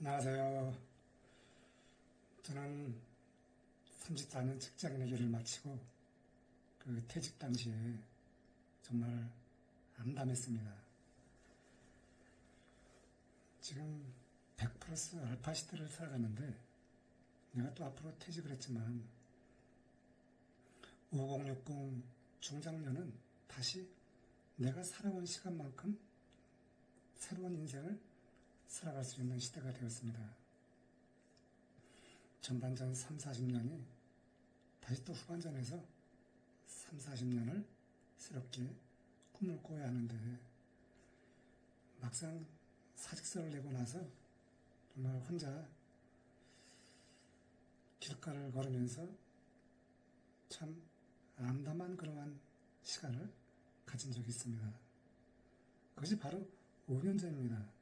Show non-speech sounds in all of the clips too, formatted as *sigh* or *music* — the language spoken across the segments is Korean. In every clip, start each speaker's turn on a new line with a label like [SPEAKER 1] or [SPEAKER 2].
[SPEAKER 1] 안녕하세요. 저는 34년 직장인의 길을 마치고 그 퇴직 당시에 정말 암담했습니다. 지금 100 플러스 알파 시대를 살아가는데 내가 또 앞으로 퇴직을 했지만 5060 중장년은 다시 내가 살아온 시간만큼 새로운 인생을 살아갈 수 있는 시대가 되었습니다. 전반전 3, 40년이 다시 또 후반전에서 3, 40년을 새롭게 꿈을 꿔야 하는데 막상 사직서를 내고 나서 정말 혼자 길가를 걸으면서 참 암담한 그러한 시간을 가진 적이 있습니다. 그것이 바로 5년 전입니다.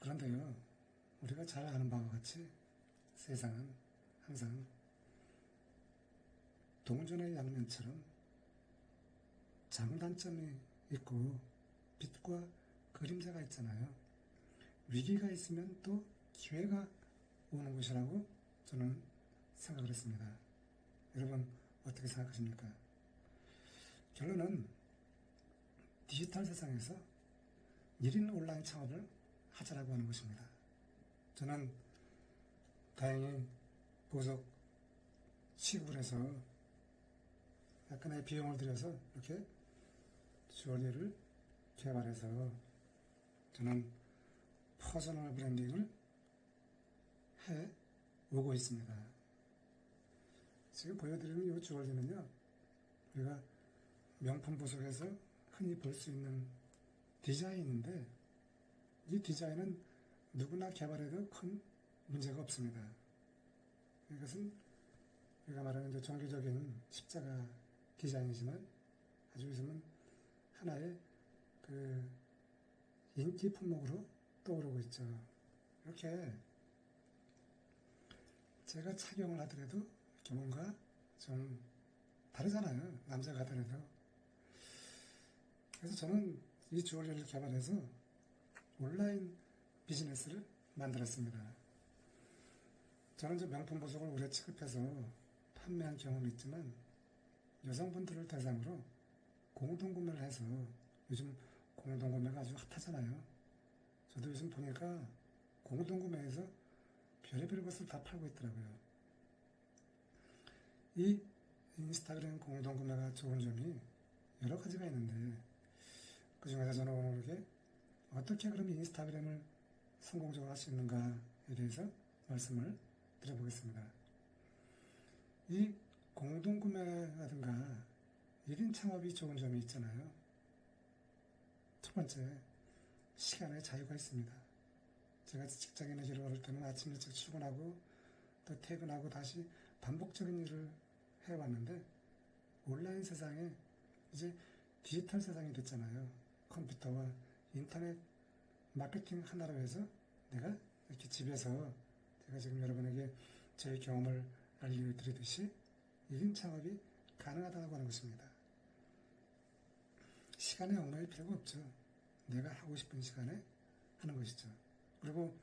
[SPEAKER 1] 그런데요, 우리가 잘 아는 바와 같이 세상은 항상 동전의 양면처럼 장단점이 있고 빛과 그림자가 있잖아요. 위기가 있으면 또 기회가 오는 것이라고 저는 생각을 했습니다. 여러분 어떻게 생각하십니까? 결론은 디지털 세상에서 1인 온라인 창업을 하자라고 하는 것입니다. 저는 다행히 보석 취급을 해서 약간의 비용을 들여서 이렇게 주얼리를 개발해서 저는 퍼스널 브랜딩을 해 오고 있습니다. 지금 보여드리는 이 주얼리는요, 우리가 명품 보석에서 흔히 볼 수 있는 디자인인데, 이 디자인은 누구나 개발해도 큰 문제가 없습니다. 이것은 우리가 말하는 종교적인 십자가 디자인이지만 아주 요즘은 하나의 그 인기 품목으로 떠오르고 있죠. 이렇게 제가 착용을 하더라도 이렇게 뭔가 좀 다르잖아요. 남자가 하더라도. 그래서 저는 이 주얼리를 개발해서 온라인 비즈니스를 만들었습니다. 저는 이제 명품 보석을 오래 취급해서 판매한 경험이 있지만 여성분들을 대상으로 공동구매를 해서 요즘 공동구매가 아주 핫하잖아요. 저도 요즘 보니까 공동구매에서 별의별 것을 다 팔고 있더라고요. 이 인스타그램 공동구매가 좋은 점이 여러 가지가 있는데 그 중에서 저는 오늘 이렇게 어떻게 그럼 인스타그램을 성공적으로 할 수 있는가에 대해서 말씀을 드려보겠습니다. 이 공동구매라든가 1인 창업이 좋은 점이 있잖아요. 첫 번째, 시간의 자유가 있습니다. 제가 직장인의 일을 할 때는 아침 일찍 출근하고 또 퇴근하고 다시 반복적인 일을 해왔는데 온라인 세상에 이제 디지털 세상이 됐잖아요. 컴퓨터와 인터넷 마케팅 하나로 해서 내가 이렇게 집에서 제가 지금 여러분에게 제 경험을 알려드리듯이 1인 창업이 가능하다고 하는 것입니다. 시간에 엉망일 필요가 없죠. 내가 하고 싶은 시간에 하는 것이죠. 그리고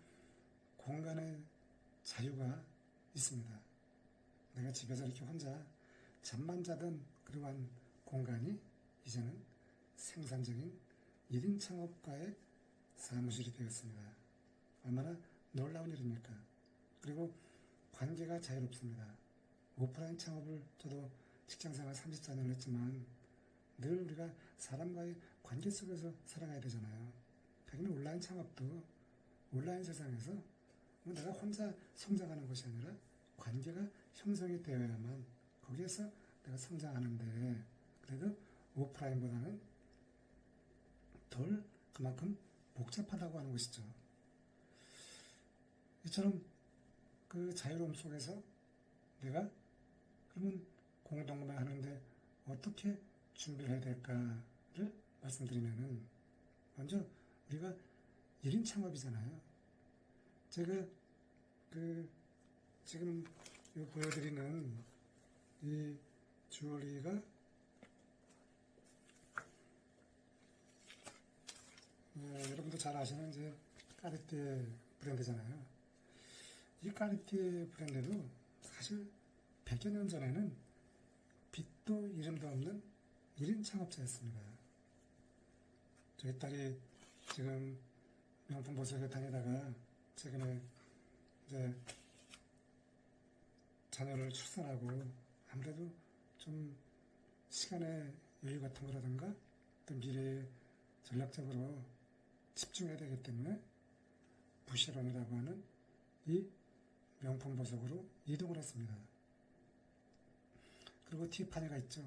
[SPEAKER 1] 공간의 자유가 있습니다. 내가 집에서 이렇게 혼자 잠만 자던 그러한 공간이 이제는 생산적인 1인 창업가의 사무실이 되었습니다. 얼마나 놀라운 일입니까? 그리고 관계가 자유롭습니다. 오프라인 창업을 저도 직장생활 34년을 했지만 늘 우리가 사람과의 관계 속에서 살아가야 되잖아요. 당연히 온라인 창업도 온라인 세상에서 뭐 내가 혼자 성장하는 것이 아니라 관계가 형성이 되어야만 거기에서 내가 성장하는데 그래도 오프라인보다는 덜 그만큼 복잡하다고 하는 것이죠. 이처럼 그 자유로움 속에서 내가 그러면 공동구매 하는데 어떻게 준비를 해야 될까를 말씀드리면은 먼저 우리가 1인 창업이잖아요. 제가 그 지금 이 보여드리는 이 주얼리가 어, 여러분도 잘 아시는 이제 까르띠에 브랜드잖아요. 이 까르띠에 브랜드도 사실 100여 년 전에는 빛도 이름도 없는 1인 창업자였습니다. 저희 딸이 지금 명품 보석에 다니다가 최근에 이제 자녀를 출산하고 아무래도 좀 시간의 여유 같은 거라든가 또 미래에 전략적으로 집중해야 되기 때문에 부시론이라고 하는 이 명품 보석으로 이동을 했습니다. 그리고 티파니가 있죠.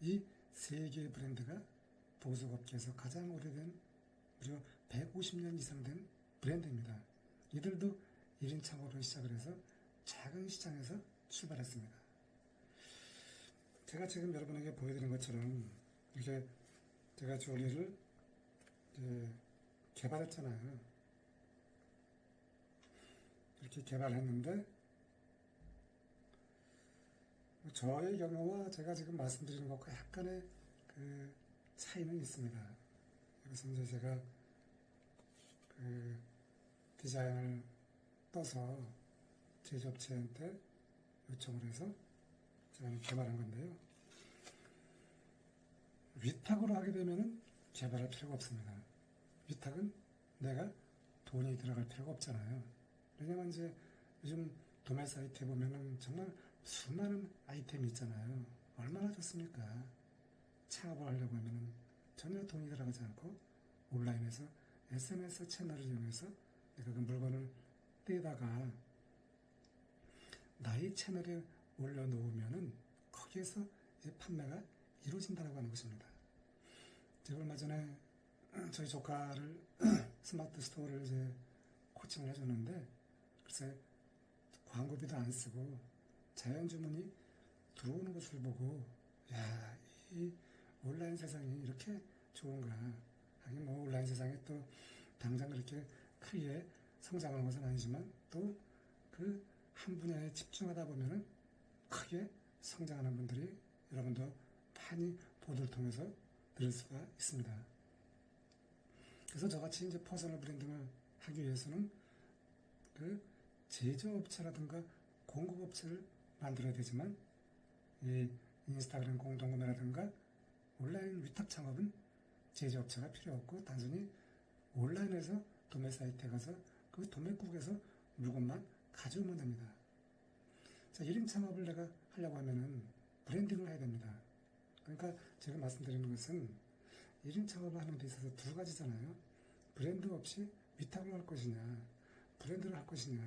[SPEAKER 1] 이 세 개의 브랜드가 보석업계에서 가장 오래된 무려 150년 이상 된 브랜드입니다. 이들도 1인 창업으로 시작을 해서 작은 시장에서 출발했습니다. 제가 지금 여러분에게 보여드린 것처럼 이렇게 제가 주얼리를 이제 개발했잖아요. 이렇게 개발했는데 저의 경우와 제가 지금 말씀드리는 것과 약간의 그 차이는 있습니다. 이것은 이제 제가 그 디자인을 떠서 제조업체한테 요청을 해서 제가 개발한 건데요. 위탁으로 하게 되면은 개발할 필요가 없습니다. 위탁은 내가 돈이 들어갈 필요가 없잖아요. 왜냐면 이제 요즘 도매 사이트에 보면은 정말 수많은 아이템이 있잖아요. 얼마나 좋습니까? 창업을 하려고 하면은 전혀 돈이 들어가지 않고 온라인에서 SNS 채널을 이용해서 내가 그 물건을 떼다가 나의 채널에 올려놓으면은 거기에서 판매가 이루어진다고 하는 것입니다. 제가 얼마 전에 저희 조카를 *clears throat* 스마트 스토어를 이제 코칭을 해줬는데 글쎄 광고비도 안 쓰고 자연 주문이 들어오는 것을 보고 야, 이 온라인 세상이 이렇게 좋은가. 하긴 뭐 온라인 세상에 또 당장 그렇게 크게 성장하는 것은 아니지만 또 그 한 분야에 집중하다 보면은 크게 성장하는 분들이 여러분도 많이 보도를 통해서 들을 수가 있습니다. 그래서 저같이 이제 퍼스널 브랜딩을 하기 위해서는 그 제조업체라든가 공급업체를 만들어야 되지만 이 인스타그램 공동구매라든가 온라인 위탁 창업은 제조업체가 필요 없고 단순히 온라인에서 도매 사이트에 가서 그 도매국에서 물건만 가져오면 됩니다. 자, 1인 창업을 내가 하려고 하면은 브랜딩을 해야 됩니다. 그러니까 제가 말씀드리는 것은 1인 창업을 하는 데 있어서 두 가지잖아요. 브랜드 없이 위탁을 할 것이냐, 브랜드를 할 것이냐.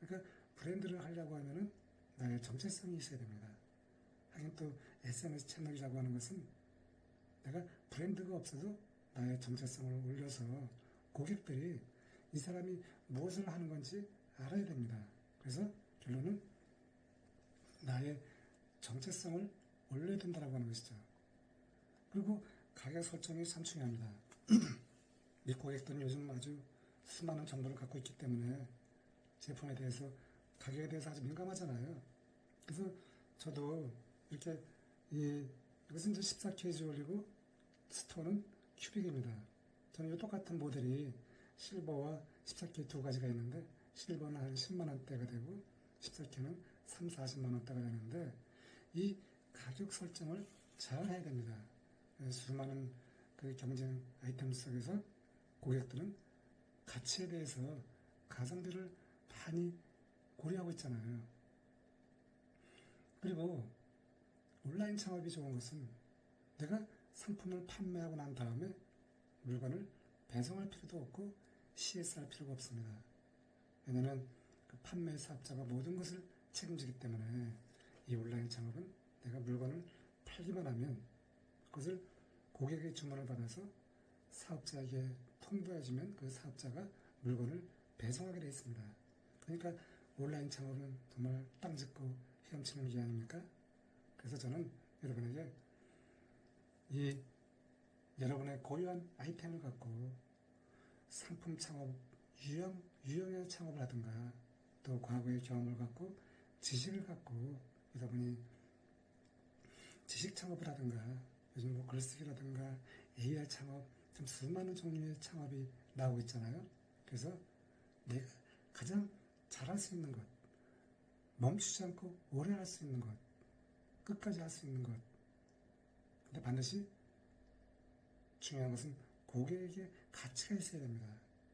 [SPEAKER 1] 그러니까 브랜드를 하려고 하면은 나의 정체성이 있어야 됩니다. 하긴 또 SNS 채널이라고 하는 것은 내가 브랜드가 없어도 나의 정체성을 올려서 고객들이 이 사람이 무엇을 하는 건지 알아야 됩니다. 그래서 결론은 나의 정체성을 올려야 된다고 하는 것이죠. 그리고 가격 설정이 참 중요합니다. *clears throat* 이 고객들은 요즘 아주 수많은 정보를 갖고 있기 때문에 제품에 대해서 가격에 대해서 아주 민감하잖아요. 그래서 저도 이렇게 이 이것은 이제 14K 올리고 스톤은 큐빅입니다. 저는 이 똑같은 모델이 실버와 14K 두 가지가 있는데 실버는 한 10만 원대가 되고 14K는 3, 40만 원대가 되는데 이 가격 설정을 잘 해야 됩니다. 수많은 그 경쟁 아이템 속에서 고객들은 가치에 대해서 가성비를 많이 고려하고 있잖아요. 그리고 온라인 창업이 좋은 것은 내가 상품을 판매하고 난 다음에 물건을 배송할 필요도 없고 CS할 필요가 없습니다. 왜냐하면 그 판매 사업자가 모든 것을 책임지기 때문에 이 온라인 창업은 내가 물건을 팔기만 하면 그것을 고객의 주문을 받아서 사업자에게 통보해주면 그 사업자가 물건을 배송하게 되어 있습니다. 그러니까 온라인 창업은 정말 땅 짚고 헤엄치는 게 아닙니까? 그래서 저는 여러분에게 이 여러분의 고유한 아이템을 갖고 상품 창업, 유형, 유형의 창업을 하든가 또 과거의 경험을 갖고 지식을 갖고 여러분이 지식 창업을 하든가 요즘 뭐 글쓰기라든가 AI 창업 참 수많은 종류의 창업이 나오고 있잖아요. 그래서 내가 가장 잘할 수 있는 것, 멈추지 않고 오래 할 수 있는 것, 끝까지 할 수 있는 것. 근데 반드시 중요한 것은 고객에게 가치가 있어야 됩니다.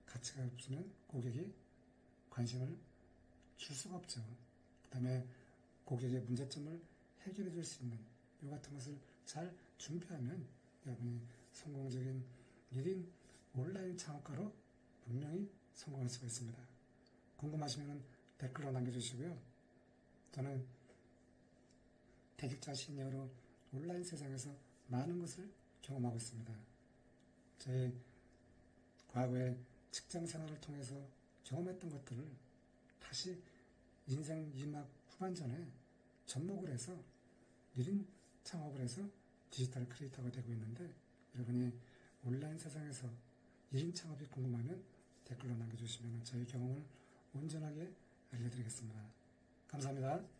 [SPEAKER 1] 가치가 없으면 고객이 관심을 줄 수가 없죠. 그 다음에 고객의 문제점을 해결해 줄 수 있는 이 같은 것을 잘 준비하면 여러분이 성공적인 1인 온라인 창업가로 분명히 성공할 수가 있습니다. 궁금하시면 댓글로 남겨주시고요. 저는 대직자 시니어로 온라인 세상에서 많은 것을 경험하고 있습니다. 저의 과거의 직장 생활을 통해서 경험했던 것들을 다시 인생 2막 후반전에 접목을 해서 1인 창업을 해서 디지털 크리에이터가 되고 있는데 여러분이 온라인 세상에서 1인 창업이 궁금하면 댓글로 남겨주시면 저희 경험을 온전하게 알려드리겠습니다. 감사합니다.